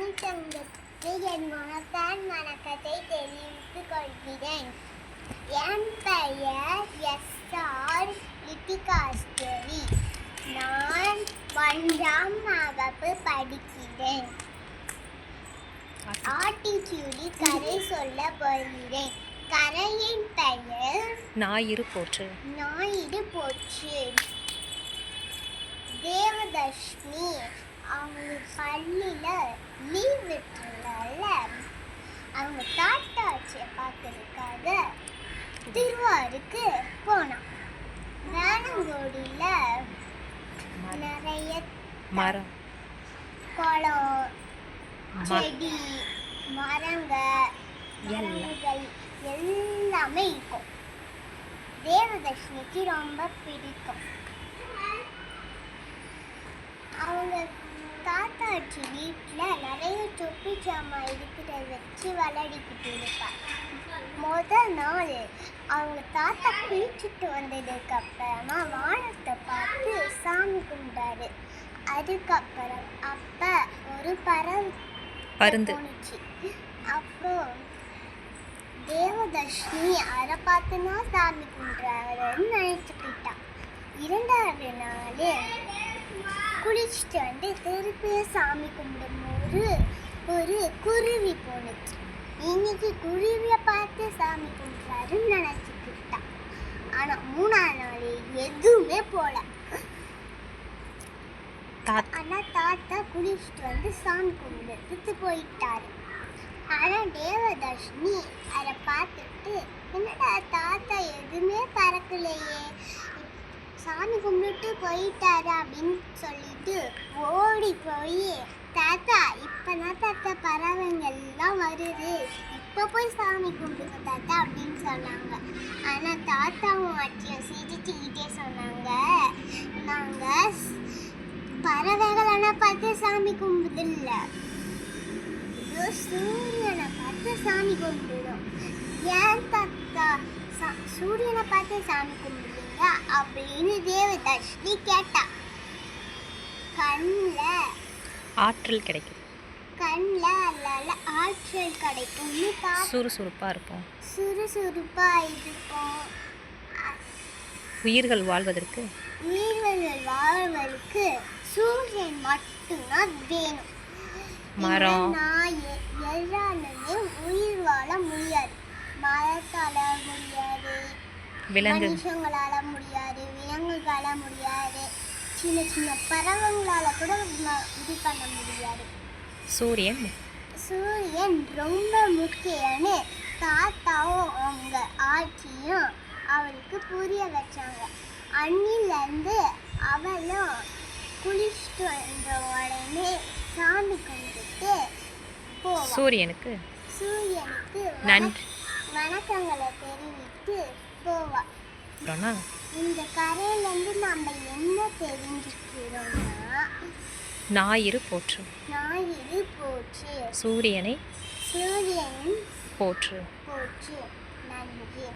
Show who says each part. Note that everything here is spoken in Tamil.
Speaker 1: என் மனத்தான் வணக்கத்தை தெரிவித்துக் கொள்கிறேன் என் பெயர் எஸ் ஆர் லிட்டிகாஸ்டரி. நான் ஒன்றாம் வகுப்பு படிக்கிறேன். ஆட்டிடியூடி கரை சொல்ல போகிறேன். கரையின் பெயர்
Speaker 2: ஞாயிறு போற்று.
Speaker 1: ஞாயிறு போச்சு தேவதர்ஷினி. அவங்க பள்ளியில் லீவ் விட்டுறதால அவங்க தாத்தாச்சியை பார்க்கறதுக்காக திருவாரூருக்கு போனான். வேளங்கோடியில் நிறைய
Speaker 2: மரம்.
Speaker 1: குளம் செடி மரங்க. மரங்கள் எல்லாமே இருக்கும். தேவதர்ஷினிக்கு ரொம்ப பிடிக்கும். அவங்க தாத்தாச்சி வீட்டில் நிறைய தொப்பி ஜாமான் இருக்கிறத வச்சு விளையாடிக்கிட்டு இருப்பா. முத நாள் அவங்க தாத்தா குளிச்சுட்டு வந்ததுக்கு அப்புறமா வானத்தை பார்த்து சாமி கும்பிட்டாரு. அதுக்கப்புறம் அப்ப ஒரு பறவை
Speaker 2: பருந்து.
Speaker 1: அப்புறம் தேவதர்ஷினி அதை பார்த்துனா சாமி கும்பிட்றாருன்னு நினைச்சுக்கிட்டான். இரண்டாவது நாள் குளிச்சுட்டு வந்து திருப்பியும் சாமி கும்பிடும்போது ஒரு குருவி போணுச்சு இன்னைக்கு குருவியை பார்த்து சாமி கும்பிட்றாருன்னு நினச்சிக்கிட்டான் ஆனால் மூணாவது நாள் எதுவுமே போல.
Speaker 2: தாத்
Speaker 1: ஆனா தாத்தா குளிச்சுட்டு வந்து சாமி கும்பிடுறதுக்கு போயிட்டாரு. ஆனா தேவதர்ஷினி அதை பார்த்துட்டு என்னடா தாத்தா எதுவுமே பறக்கலையே. சாமி கும்பிட்டு போயிட்டாரு அப்படின்னு சொல்லிட்டு ஓடி போய் தாத்தா இப்பதான் தாத்தா பறவைங்கள்லாம் வருது. இப்போ போய் சாமி கும்பிடுங்க தாத்தா அப்படின்னு சொன்னாங்க. ஆனால் தாத்தாவும் ஆச்சியும் சிரிச்சுக்கிட்டே சொன்னாங்க நாங்கள் பறவைகள் ஆனால் பார்த்து சாமி கும்பிடுதில்ல சூரியனை பார்த்து சாமி கும்பிடுறோம் ஏன் சூரியனை பார்த்து சாமி கும்பிடுறீங்க அப்படின்னு தேவதர்ஷினி கேட்டா. கண்ணில்
Speaker 2: ஆற்றல் கிடைக்கும்.
Speaker 1: கண்ணில் அல்லால ஆற்றல் கிடைக்கும்னு தாத்தா
Speaker 2: சுறுசுறுப்பாக இருப்போம்.
Speaker 1: சுறுசுறுப்பாக இருக்கும்
Speaker 2: உயிர்கள் வாழ்வதற்கு?
Speaker 1: உயிர்கள் வாழ்வதற்கு சூரியன் மட்டும்தான் வேணும்.
Speaker 2: மரம்.
Speaker 1: எ- எல்லாருமே உயிர் வாழ முடியாது. மரத்தால முடியாது.
Speaker 2: விலங்கு.
Speaker 1: மனுஷங்களால முடியாது. விலங்குகளால முடியாது. சின்ன சின்ன பறவைங்களால கூட இது பண்ண முடியாது.
Speaker 2: சூரியன்.
Speaker 1: சூரியன் ரொம்ப முக்கியம்னு தாத்தாவும் அவங்க ஆட்சியும் அவளுக்கு புரிய வச்சாங்க. அன்னிலேருந்து அவளும் குளிச்சுட்டு வந்த உடனே சாமி கும்பிட்டு
Speaker 2: சூரியனுக்கு.
Speaker 1: சூரியனுக்கு
Speaker 2: நன்றி.
Speaker 1: வணக்- வணக்கங்களை தெரிவித்து போவாள் இந்த கரையிலேருந்து நம்ம என்ன தெரிஞ்சுக்கிறோம்னா
Speaker 2: ஞாயிறு போற்று.
Speaker 1: ஞாயிறு போச்சு
Speaker 2: சூரியனை
Speaker 1: சூரியன்
Speaker 2: போற்று.
Speaker 1: போச்சு நன்றி.